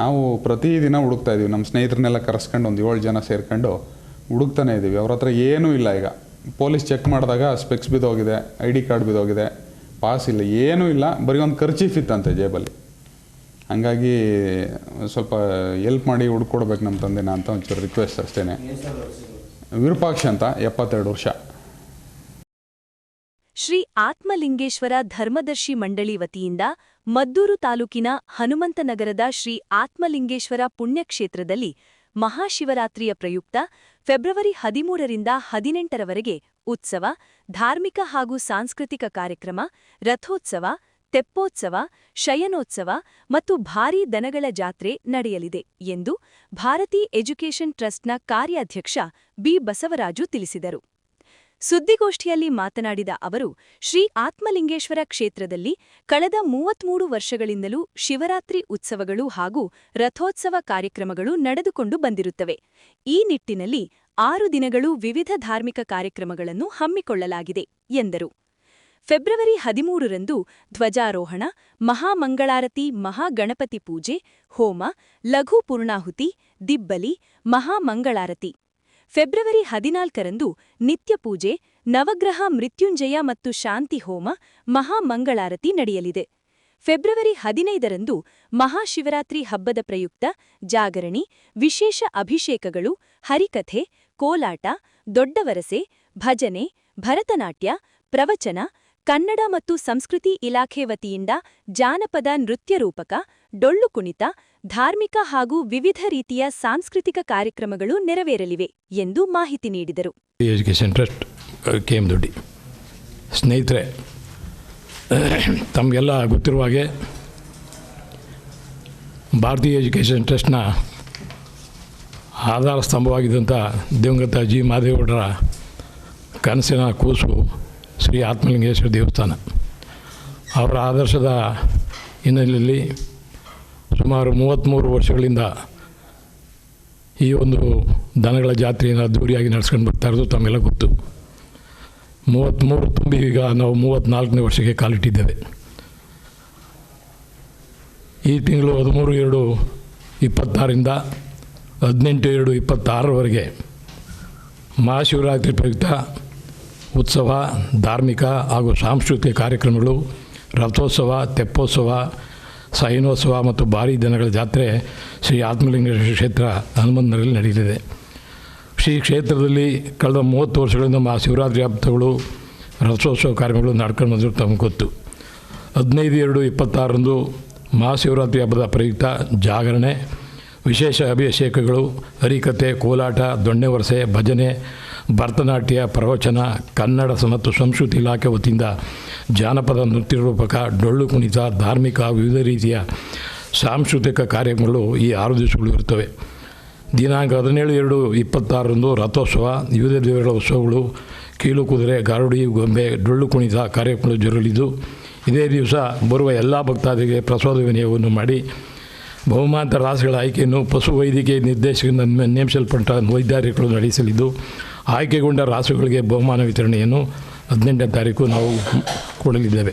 ನಾವು ಪ್ರತಿದಿನ ಹುಡುಕ್ತಾ ಇದ್ದೀವಿ ನಮ್ಮ ಸ್ನೇಹಿತರನ್ನೆಲ್ಲ ಕರೆಸ್ಕೊಂಡು ಒಂದು ಏಳು ಜನ ಸೇರ್ಕೊಂಡು ಹುಡುಕ್ತಾನೆ ಇದ್ದೀವಿ ಅವ್ರ ಹತ್ರ ಏನೂ ಇಲ್ಲ ಈಗ. ಪೊಲೀಸ್ ಚೆಕ್ ಮಾಡಿದಾಗ ಸ್ಪೆಕ್ಸ್ ಬಿದ್ದೋಗಿದೆ, ಐ ಡಿ ಕಾರ್ಡ್ ಬಿದ್ದೋಗಿದೆ, ಪಾಸ್ ಇಲ್ಲ, ಏನೂ ಇಲ್ಲ. ಬರೀ ಒಂದು ಖರ್ಚೀಫ್ ಇತ್ತಂತೆ ಜೇಬಲ್ಲಿ. ಹಂಗಾಗಿ ಸ್ವಲ್ಪ ಎಲ್ಪ್ ಮಾಡಿ ಹುಡ್ಕೊಡ್ಬೇಕು ನಮ್ಮ ತಂದೆನ ಅಂತ ಒಂಚೂರು ರಿಕ್ವೆಸ್ಟ್ ಅಷ್ಟೇ ವಿರೂಪಾಕ್ಷ ಅಂತ, ಎಪ್ಪತ್ತೆರಡು ವರ್ಷ. ಶ್ರೀ ಆತ್ಮಲಿಂಗೇಶ್ವರ ಧರ್ಮದರ್ಶಿ ಮಂಡಳಿ ವತಿಯಿಂದ ಮದ್ದೂರು ತಾಲೂಕಿನ ಹನುಮಂತನಗರದ ಶ್ರೀ ಆತ್ಮಲಿಂಗೇಶ್ವರ ಪುಣ್ಯಕ್ಷೇತ್ರದಲ್ಲಿ ಮಹಾಶಿವರಾತ್ರಿಯ ಪ್ರಯುಕ್ತ ಫೆಬ್ರವರಿ ಹದಿಮೂರರಿಂದ ಹದಿನೆಂಟರವರೆಗೆ ಉತ್ಸವ, ಧಾರ್ಮಿಕ ಹಾಗೂ ಸಾಂಸ್ಕೃತಿಕ ಕಾರ್ಯಕ್ರಮ, ರಥೋತ್ಸವ, ತೆಪ್ಪೋತ್ಸವ, ಶಯನೋತ್ಸವ ಮತ್ತು ಭಾರೀ ದನಗಳ ಜಾತ್ರೆ ನಡೆಯಲಿದೆ ಎಂದು ಭಾರತೀ ಎಜುಕೇಷನ್ ಟ್ರಸ್ಟ್ನ ಕಾರ್ಯಾಧ್ಯಕ್ಷ ಬಿ ಬಸವರಾಜು ತಿಳಿಸಿದರು. ಸುದ್ದಿಗೋಷ್ಠಿಯಲ್ಲಿ ಮಾತನಾಡಿದ ಅವರು, ಶ್ರೀ ಆತ್ಮಲಿಂಗೇಶ್ವರ ಕ್ಷೇತ್ರದಲ್ಲಿ ಕಳೆದ ಮೂವತ್ಮೂರು ವರ್ಷಗಳಿಂದಲೂ ಶಿವರಾತ್ರಿ ಉತ್ಸವಗಳು ಹಾಗೂ ರಥೋತ್ಸವ ಕಾರ್ಯಕ್ರಮಗಳು ನಡೆದುಕೊಂಡು ಬಂದಿರುತ್ತವೆ. ಈ ನಿಟ್ಟಿನಲ್ಲಿ ಆರು ದಿನಗಳು ವಿವಿಧ ಧಾರ್ಮಿಕ ಕಾರ್ಯಕ್ರಮಗಳನ್ನು ಹಮ್ಮಿಕೊಳ್ಳಲಾಗಿದೆ, ಎಂದರು. ಫೆಬ್ರವರಿ ಹದಿಮೂರರಂದು ಧ್ವಜಾರೋಹಣ, ಮಹಾಮಂಗಳಾರತಿ, ಮಹಾಗಣಪತಿ ಪೂಜೆ, ಹೋಮ, ಲಘು ಪೂರ್ಣಾಹುತಿ, ದಿಬ್ಬಲಿ, ಮಹಾಮಂಗಳಾರತಿ ಫೆಬ್ರವರಿ ಹದಿನಾಲ್ಕರಂದು ನಿತ್ಯ ಪೂಜೆ, ನವಗ್ರಹ ಮೃತ್ಯುಂಜಯ ಮತ್ತು ಶಾಂತಿ ಹೋಮ ಮಹಾಮಂಗಳಾರತಿ ನಡೆಯಲಿದೆ. ಫೆಬ್ರವರಿ ಹದಿನೈದರಂದು ಮಹಾಶಿವರಾತ್ರಿ ಹಬ್ಬದ ಪ್ರಯುಕ್ತ ಜಾಗರಣಿ, ವಿಶೇಷ ಅಭಿಷೇಕಗಳು, ಹರಿಕಥೆ, ಕೋಲಾಟ, ದೊಡ್ಡವರಸೆ, ಭಜನೆ, ಭರತನಾಟ್ಯ, ಪ್ರವಚನ, ಕನ್ನಡ ಮತ್ತು ಸಂಸ್ಕೃತಿ ಇಲಾಖೆ ವತಿಯಿಂದ ಜಾನಪದ ನೃತ್ಯ ರೂಪಕ ಡೊಳ್ಳು ಕುಣಿತ, ಧಾರ್ಮಿಕ ಹಾಗೂ ವಿವಿಧ ರೀತಿಯ ಸಾಂಸ್ಕೃತಿಕ ಕಾರ್ಯಕ್ರಮಗಳು ನೆರವೇರಲಿವೆ ಎಂದು ಮಾಹಿತಿ ನೀಡಿದರು. Education trust K Doddi. ಸ್ನೇಹಿತರೆ, ತಮಗೆಲ್ಲ ಗೊತ್ತಿರುವ ಹಾಗೆ ಭಾರತೀಯ ಎಜುಕೇಷನ್ ಟ್ರಸ್ಟ್ನ ಆಧಾರ ಸ್ತಂಭವಾಗಿದ್ದಂಥ ದಿವಂಗತ ಜಿ. ಮಾದೇಗೌಡರ ಕನಸಿನ ಕೂಸು ಶ್ರೀ ಆತ್ಮಲಿಂಗೇಶ್ವರ ದೇವಸ್ಥಾನ. ಅವರ ಆದರ್ಶದ ಹಿನ್ನೆಲೆಯಲ್ಲಿ ಸುಮಾರು ಮೂವತ್ತ್ಮೂರು ವರ್ಷಗಳಿಂದ ಈ ಒಂದು ದನಗಳ ಜಾತ್ರೆಯನ್ನು ಅದ್ದೂರಿಯಾಗಿ ನಡೆಸ್ಕೊಂಡು ಬರ್ತಾ ಇರೋದು ತಮಗೆಲ್ಲ ಗೊತ್ತು. ಮೂವತ್ತ್ಮೂರು ತುಂಬಿ ಈಗ ನಾವು ಮೂವತ್ತ್ನಾಲ್ಕನೇ ವರ್ಷಕ್ಕೆ ಕಾಲಿಟ್ಟಿದ್ದೇವೆ. ಈ ತಿಂಗಳು ಹದಿಮೂರು ಎರಡು ಇಪ್ಪತ್ತಾರರಿಂದ ಹದಿನೆಂಟು ಎರಡು ಇಪ್ಪತ್ತಾರರವರೆಗೆ ಮಹಾಶಿವರಾತ್ರಿ ಪ್ರಯುಕ್ತ ಉತ್ಸವ, ಧಾರ್ಮಿಕ ಹಾಗೂ ಸಾಂಸ್ಕೃತಿಕ ಕಾರ್ಯಕ್ರಮಗಳು, ರಥೋತ್ಸವ, ತೆಪ್ಪೋತ್ಸವ ಸೈನೋತ್ಸವ ಮತ್ತು ಭಾರಿ ದಿನಗಳ ಜಾತ್ರೆ ಶ್ರೀ ಆತ್ಮಲಿಂಗೇಶ್ವರ ಕ್ಷೇತ್ರ ಹನುಮಂತನಗರಲ್ಲಿ ನಡೆಯಲಿದೆ. ಶ್ರೀ ಕ್ಷೇತ್ರದಲ್ಲಿ ಕಳೆದ ಮೂವತ್ತು ವರ್ಷಗಳಿಂದ ಮಾ ಶಿವರಾತ್ರಿ ಹಬ್ಬಗಳು, ರಥೋತ್ಸವ ಕಾರ್ಯಕ್ರಮಗಳು ನಡ್ಕೊಂಡು ಬಂದಿರೋ ತಮಗೆ ಗೊತ್ತು. ಹದಿನೈದು ಎರಡು ಇಪ್ಪತ್ತಾರರಂದು ಮಹಾಶಿವರಾತ್ರಿ ಹಬ್ಬದ ಪ್ರಯುಕ್ತ ಜಾಗರಣೆ, ವಿಶೇಷ ಅಭಿಷೇಕಗಳು ಹರಿಕತೆ ಕೋಲಾಟ, ದೊಣ್ಣೆ ವರಸೆ, ಭಜನೆ, ಭರತನಾಟ್ಯ, ಪ್ರವಚನ, ಕನ್ನಡ ಮತ್ತು ಸಂಸ್ಕೃತಿ ಇಲಾಖೆ ವತಿಯಿಂದ ಜಾನಪದ ನೃತ್ಯ ರೂಪಕ, ಡೊಳ್ಳು ಕುಣಿತ, ಧಾರ್ಮಿಕ, ವಿವಿಧ ರೀತಿಯ ಸಾಂಸ್ಕೃತಿಕ ಕಾರ್ಯಕ್ರಮಗಳು ಈ ಆರು ದಿವಸಗಳು ಇರುತ್ತವೆ. ದಿನಾಂಕ ಹದಿನೇಳು ಎರಡು ಇಪ್ಪತ್ತಾರರಂದು ರಥೋತ್ಸವ, ವಿವಿಧ ದೇವರುಗಳ ಉತ್ಸವಗಳು, ಕೀಲು ಕುದುರೆ, ಗಾರುಡಿ, ಗೊಂಬೆ, ಡೊಳ್ಳು ಕುಣಿತ ಕಾರ್ಯಕ್ರಮಗಳು ಜರುಗಲಿದ್ದು, ಇದೇ ದಿವಸ ಬರುವ ಎಲ್ಲ ಭಕ್ತಾದಿಗಳಿಗೆ ಪ್ರಸಾದ ವಿನಿಯೋಗವನ್ನು ಮಾಡಿ ಬಹುಮಾನದ ರಾಸುಗಳ ಆಯ್ಕೆಯನ್ನು ಪಶು ವೈದ್ಯಕೀಯ ನಿರ್ದೇಶಕರಿಂದ ನೇಮಿಸಲ್ಪಟ್ಟ ವೈದ್ಯಾಧಿಕಾರಿಗಳು ನಡೆಸಲಿದ್ದು, ಆಯ್ಕೆಗೊಂಡ ರಾಸುಗಳಿಗೆ ಬಹುಮಾನ ವಿತರಣೆಯನ್ನು ಹದಿನೆಂಟನೇ ತಾರೀಕು ನಾವು ಕೊಡಲಿದ್ದೇವೆ.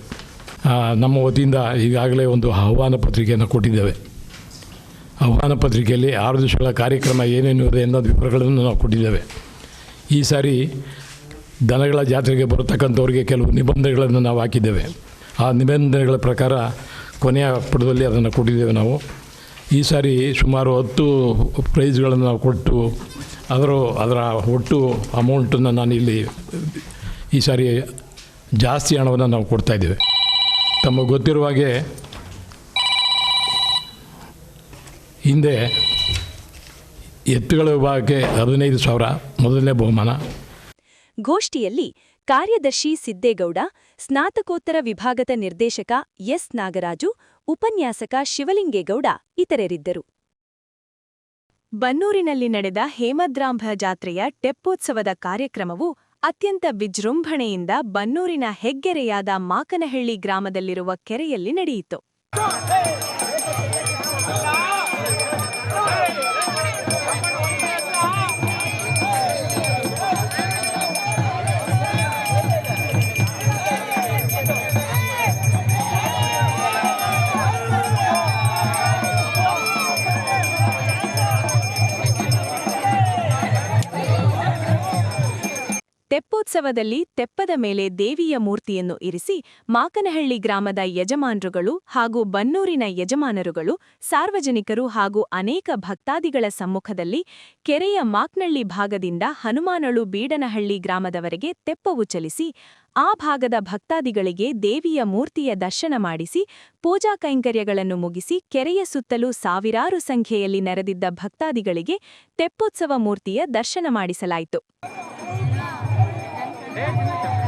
ನಮ್ಮ ವತಿಯಿಂದ ಈಗಾಗಲೇ ಒಂದು ಆಹ್ವಾನ ಪತ್ರಿಕೆಯನ್ನು ಕೊಟ್ಟಿದ್ದೇವೆ. ಆಹ್ವಾನ ಪತ್ರಿಕೆಯಲ್ಲಿ ಆರು ದಿವಸಗಳ ಕಾರ್ಯಕ್ರಮ ಏನೇನು ಇದೆ ಅನ್ನೋ ವಿವರಗಳನ್ನು ನಾವು ಕೊಟ್ಟಿದ್ದೇವೆ. ಈ ಸಾರಿ ದನಗಳ ಜಾತ್ರೆಗೆ ಬರತಕ್ಕಂಥವ್ರಿಗೆ ಕೆಲವು ನಿಬಂಧನೆಗಳನ್ನು ನಾವು ಹಾಕಿದ್ದೇವೆ. ಆ ನಿಬಂಧನೆಗಳ ಪ್ರಕಾರ ಕೊನೆಯ ಪುಟದಲ್ಲಿ ಅದನ್ನು ಕೊಟ್ಟಿದ್ದೇವೆ ನಾವು. ಈ ಸಾರಿ ಸುಮಾರು ಹತ್ತು ಪ್ರೈಸ್ಗಳನ್ನು ನಾವು ಕೊಟ್ಟು ಅದರ ಅದರ ಒಟ್ಟು ಅಮೌಂಟನ್ನು ನಾನು ಇಲ್ಲಿ ಈ ಸಾರಿ ಜಾಸ್ತಿ ಹಣವನ್ನು ನಾವು ಕೊಡ್ತಾಯಿದ್ದೇವೆ ತಮಗೆ ಗೊತ್ತಿರುವ ಹಾಗೆ ಹಿಂದೆ ಎತ್ತುಗಳ ವಿಭಾಗಕ್ಕೆ ಹದಿನೈದು ಸಾವಿರ, ಮೊದಲನೇ ಬಹುಮಾನ. ಗೋಷ್ಠಿಯಲ್ಲಿ ಕಾರ್ಯದರ್ಶಿ ಸಿದ್ದೇಗೌಡ, ಸ್ನಾತಕೋತ್ತರ ವಿಭಾಗದ ನಿರ್ದೇಶಕ ಎಸ್ ನಾಗರಾಜು, ಉಪನ್ಯಾಸಕ ಶಿವಲಿಂಗೇಗೌಡ ಇತರರಿದ್ದರು. ಬನ್ನೂರಿನಲ್ಲಿ ನಡೆದ ಹೇಮದ್ರಾಂಭ ಜಾತ್ರೆಯ ಟೆಪ್ಪೋತ್ಸವದ ಕಾರ್ಯಕ್ರಮವು ಅತ್ಯಂತ ವಿಜೃಂಭಣೆಯಿಂದ ಬನ್ನೂರಿನ ಹೆಗ್ಗೆರೆಯಾದ ಮಾಕನಹಳ್ಳಿ ಗ್ರಾಮದಲ್ಲಿರುವ ಕೆರೆಯಲ್ಲಿ ನಡೆಯಿತು. ತೆಪ್ಪೋತ್ಸವದಲ್ಲಿ ತೆಪ್ಪದ ಮೇಲೆ ದೇವಿಯ ಮೂರ್ತಿಯನ್ನು ಇರಿಸಿ ಮಾಕನಹಳ್ಳಿ ಗ್ರಾಮದ ಯಜಮಾನರುಗಳು ಹಾಗೂ ಬನ್ನೂರಿನ ಯಜಮಾನರುಗಳು, ಸಾರ್ವಜನಿಕರು ಹಾಗೂ ಅನೇಕ ಭಕ್ತಾದಿಗಳ ಸಮ್ಮುಖದಲ್ಲಿ ಕೆರೆಯ ಮಾಕ್ನಳ್ಳಿ ಭಾಗದಿಂದ ಹನುಮಾನಳು ಬೀಡನಹಳ್ಳಿ ಗ್ರಾಮದವರೆಗೆ ತೆಪ್ಪವು ಚಲಿಸಿ, ಆ ಭಾಗದ ಭಕ್ತಾದಿಗಳಿಗೆ ದೇವಿಯ ಮೂರ್ತಿಯ ದರ್ಶನ ಮಾಡಿಸಿ, ಪೂಜಾ ಕೈಂಕರ್ಯಗಳನ್ನು ಮುಗಿಸಿ ಕೆರೆಯ ಸುತ್ತಲೂ ಸಾವಿರಾರು ಸಂಖ್ಯೆಯಲ್ಲಿ ನೆರೆದಿದ್ದ ಭಕ್ತಾದಿಗಳಿಗೆ ತೆಪ್ಪೋತ್ಸವ ಮೂರ್ತಿಯ ದರ್ಶನ ಮಾಡಿಸಲಾಯಿತು. Thank you.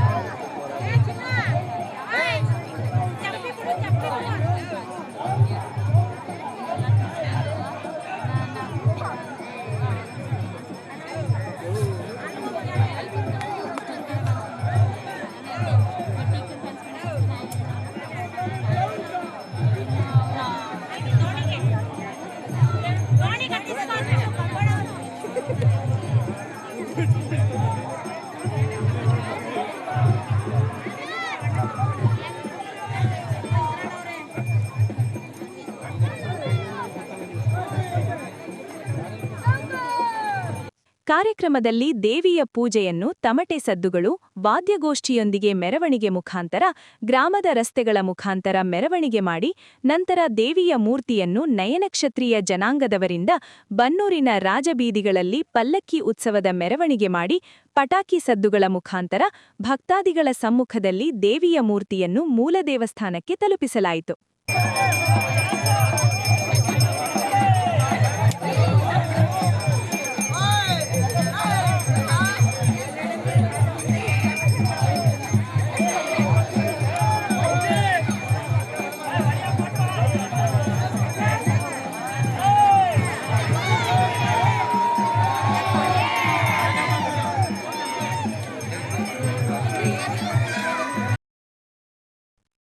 ಕಾರ್ಯಕ್ರಮದಲ್ಲಿ ದೇವಿಯ ಪೂಜೆಯನ್ನು ತಮಟೆ ಸದ್ದುಗಳು, ವಾದ್ಯಗೋಷ್ಠಿಯೊಂದಿಗೆ ಮೆರವಣಿಗೆ ಮುಖಾಂತರ, ಗ್ರಾಮದ ರಸ್ತೆಗಳ ಮುಖಾಂತರ ಮೆರವಣಿಗೆ ಮಾಡಿ, ನಂತರ ದೇವಿಯ ಮೂರ್ತಿಯನ್ನು ನಯನಕ್ಷತ್ರಿಯ ಜನಾಂಗದವರಿಂದ ಬನ್ನೂರಿನ ರಾಜಬೀದಿಗಳಲ್ಲಿ ಪಲ್ಲಕ್ಕಿ ಉತ್ಸವದ ಮೆರವಣಿಗೆ ಮಾಡಿ, ಪಟಾಕಿ ಸದ್ದುಗಳ ಮುಖಾಂತರ ಭಕ್ತಾದಿಗಳ ಸಮ್ಮುಖದಲ್ಲಿ ದೇವಿಯ ಮೂರ್ತಿಯನ್ನು ಮೂಲ ದೇವಸ್ಥಾನಕ್ಕೆ ತಲುಪಿಸಲಾಯಿತು.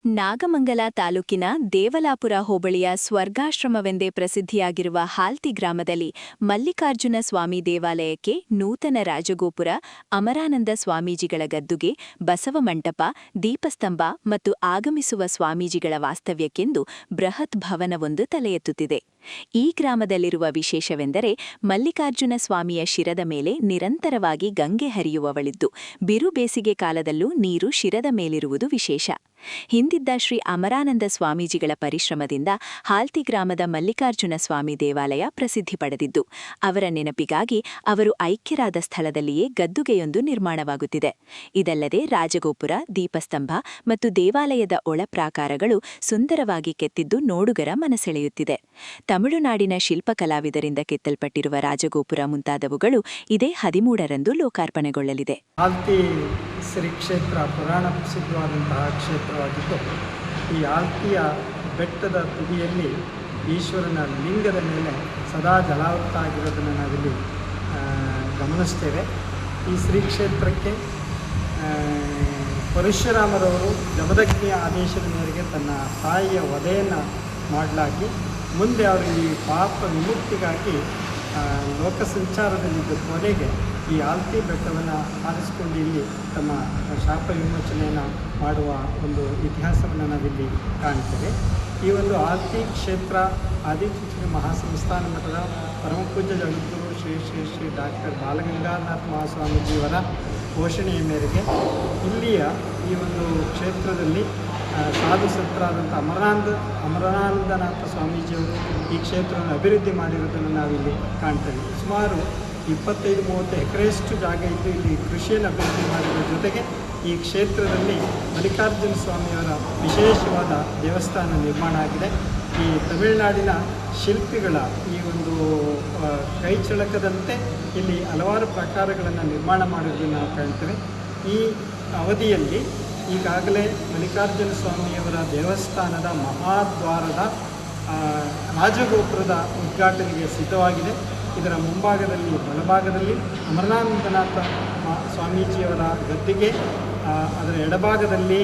ನಾಗಮಂಗಲ ತಾಲೂಕಿನ ದೇವಲಾಪುರ ಹೋಬಳಿಯ ಸ್ವರ್ಗಾಶ್ರಮವೆಂದೇ ಪ್ರಸಿದ್ಧಿಯಾಗಿರುವ ಹಾಲ್ತಿ ಗ್ರಾಮದಲ್ಲಿ ಮಲ್ಲಿಕಾರ್ಜುನ ಸ್ವಾಮಿ ದೇವಾಲಯಕ್ಕೆ ನೂತನ ರಾಜಗೋಪುರ, ಅಮರಾನಂದ ಸ್ವಾಮೀಜಿಗಳ ಗದ್ದುಗೆ, ಬಸವ ಮಂಟಪ, ದೀಪಸ್ತಂಭ ಮತ್ತು ಆಗಮಿಸುವ ಸ್ವಾಮೀಜಿಗಳ ವಾಸ್ತವ್ಯಕ್ಕೆಂದು ಬೃಹತ್ ಭವನವೊಂದು ತಲೆ ಎತ್ತುತ್ತಿದೆ ಈ ಗ್ರಾಮದಲ್ಲಿರುವ ವಿಶೇಷವೆಂದರೆ ಮಲ್ಲಿಕಾರ್ಜುನ ಸ್ವಾಮಿಯ ಶಿರದ ಮೇಲೆ ನಿರಂತರವಾಗಿ ಗಂಗೆ ಹರಿಯುವವಳಿದ್ದು, ಬಿರು ಬೇಸಿಗೆ ಕಾಲದಲ್ಲೂ ನೀರು ಶಿರದ ಮೇಲಿರುವುದು ವಿಶೇಷ. ಹಿಂದಿದ್ದ ಶ್ರೀ ಅಮರಾನಂದ ಸ್ವಾಮೀಜಿಗಳ ಪರಿಶ್ರಮದಿಂದ ಹಾಲ್ತಿ ಗ್ರಾಮದ ಮಲ್ಲಿಕಾರ್ಜುನ ಸ್ವಾಮಿ ದೇವಾಲಯ ಪ್ರಸಿದ್ಧಿ ಪಡೆದಿದ್ದು, ಅವರ ನೆನಪಿಗಾಗಿ ಅವರು ಐಕ್ಯರಾದ ಸ್ಥಳದಲ್ಲಿಯೇ ಗದ್ದುಗೆಯೊಂದು ನಿರ್ಮಾಣವಾಗುತ್ತಿದೆ. ಇದಲ್ಲದೆ ರಾಜಗೋಪುರ, ದೀಪಸ್ತಂಭ ಮತ್ತು ದೇವಾಲಯದ ಒಳಪ್ರಾಕಾರಗಳು ಸುಂದರವಾಗಿ ಕೆತ್ತಿದ್ದು ನೋಡುಗರ ಮನಸೆಳೆಯುತ್ತಿದೆ. ತಮಿಳುನಾಡಿನ ಶಿಲ್ಪಕಲಾವಿದರಿಂದ ಕೆತ್ತಲ್ಪಟ್ಟಿರುವ ರಾಜಗೋಪುರ ಮುಂತಾದವುಗಳು ಇದೇ ಹದಿಮೂರರಂದು ಲೋಕಾರ್ಪಣೆಗೊಳ್ಳಲಿದೆ. ಆಲ್ತಿ ಶ್ರೀ ಕ್ಷೇತ್ರ, ಪುರಾಣ ಪ್ರಸಿದ್ಧವಾದಂತಹ ಕ್ಷೇತ್ರವಾಗಿದ್ದು, ಈ ಆಲ್ತಿಯ ಬೆಟ್ಟದ ತುದಿಯಲ್ಲಿ ಈಶ್ವರನ ಲಿಂಗದ ಮೇಲೆ ಸದಾ ಜಲಾವೃತ ಆಗಿರೋದನ್ನು ನಾವಿಲ್ಲಿ ಗಮನಿಸ್ತೇವೆ. ಈ ಶ್ರೀ ಕ್ಷೇತ್ರಕ್ಕೆ ಪರಶುರಾಮರವರು ಜಮದಕ್ಕಿಯ ಆದೇಶದ ಮೇರೆಗೆ ತನ್ನ ತಾಯಿಯ ವಧೆಯನ್ನು ಮಾಡಲಾಗಿ ಮುಂದೆ ಅವರು ಈ ಪಾಪ ವಿಮುಕ್ತಿಗಾಗಿ ಲೋಕ ಸಂಚಾರದಲ್ಲಿದ್ದ ಕೊನೆಗೆ ಈ ಆಲ್ತಿ ಬೆಟ್ಟವನ್ನು ಆರಿಸಿಕೊಂಡು ಇಲ್ಲಿ ತಮ್ಮ ಶಾಪ ವಿಮೋಚನೆಯನ್ನು ಮಾಡುವ ಒಂದು ಇತಿಹಾಸವನ್ನು ನಾವಿಲ್ಲಿ ಕಾಣ್ತೇವೆ. ಈ ಒಂದು ಆಲ್ತಿ ಕ್ಷೇತ್ರ ಆದಿಚುಂಚನ ಮಹಾಸಂಸ್ಥಾನ ಮಠದ ಪರಮಪೂಜ್ಯ ಜಗದ್ಗುರು ಶ್ರೀ ಶ್ರೀ ಶ್ರೀ ಡಾಕ್ಟರ್ ಬಾಲಗಂಗಾನಾಥ ಮಹಾಸ್ವಾಮೀಜಿಯವರ ಘೋಷಣೆಯ ಮೇರೆಗೆ ಇಲ್ಲಿಯ ಈ ಒಂದು ಕ್ಷೇತ್ರದಲ್ಲಿ ಸಾಧು ಸಂತರಾದಂಥ ಅಮರಾನಂದ ಅಮರಾನಂದನಾಥ ಸ್ವಾಮೀಜಿಯವರು ಈ ಕ್ಷೇತ್ರವನ್ನು ಅಭಿವೃದ್ಧಿ ಮಾಡಿರೋದನ್ನು ನಾವಿಲ್ಲಿ ಕಾಣ್ತೇವೆ. ಸುಮಾರು ಇಪ್ಪತ್ತೈದು, ಮೂವತ್ತು ಎಕರೆಯಷ್ಟು ಜಾಗ ಇದ್ದು ಇಲ್ಲಿ ಕೃಷಿಯನ್ನು ಅಭಿವೃದ್ಧಿ ಮಾಡಿದ ಜೊತೆಗೆ ಈ ಕ್ಷೇತ್ರದಲ್ಲಿ ಮಲ್ಲಿಕಾರ್ಜುನ ಸ್ವಾಮಿಯವರ ವಿಶೇಷವಾದ ದೇವಸ್ಥಾನ ನಿರ್ಮಾಣ ಆಗಿದೆ. ಈ ತಮಿಳುನಾಡಿನ ಶಿಲ್ಪಿಗಳ ಈ ಒಂದು ಕೈಚಳಕದಂತೆ ಇಲ್ಲಿ ಹಲವಾರು ಪ್ರಕಾರಗಳನ್ನು ನಿರ್ಮಾಣ ಮಾಡಿರೋದನ್ನು ನಾವು ಕಾಣ್ತೇವೆ. ಈ ಅವಧಿಯಲ್ಲಿ ಈಗಾಗಲೇ ಮಲ್ಲಿಕಾರ್ಜುನ ಸ್ವಾಮಿಯವರ ದೇವಸ್ಥಾನದ ಮಹಾದ್ವಾರದ ರಾಜಗೋಪುರದ ಉದ್ಘಾಟನೆಗೆ ಸಿದ್ಧವಾಗಿದೆ. ಇದರ ಮುಂಭಾಗದಲ್ಲಿ, ಬಲಭಾಗದಲ್ಲಿ ಅಮರನಾನಂದನಾಥ ಸ್ವಾಮೀಜಿಯವರ ಗದ್ದಿಗೆ ಅದರ ಎಡಭಾಗದಲ್ಲಿ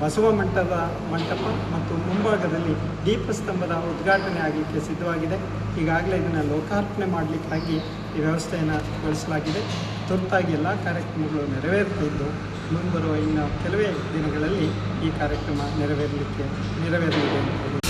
ಬಸವ ಮಂಟಪದ ಮಂಟಪ ಮತ್ತು ಮುಂಭಾಗದಲ್ಲಿ ದೀಪಸ್ತಂಭದ ಉದ್ಘಾಟನೆ ಆಗಲಿಕ್ಕೆ ಸಿದ್ಧವಾಗಿದೆ. ಈಗಾಗಲೇ ಇದನ್ನು ಲೋಕಾರ್ಪಣೆ ಮಾಡಲಿಕ್ಕಾಗಿ ಈ ವ್ಯವಸ್ಥೆಯನ್ನು ಗೊಳಿಸಲಾಗಿದೆ ತುರ್ತಾಗಿ ಎಲ್ಲ ಕಾರ್ಯಕ್ರಮಗಳು ನೆರವೇರ್ತಿದ್ದು ಮುಂಬರುವ ಇನ್ನು ಕೆಲವೇ ದಿನಗಳಲ್ಲಿ ಈ ಕಾರ್ಯಕ್ರಮ ನೆರವೇರಲಿಕ್ಕೆ ನೆರವೇರಲಿದೆ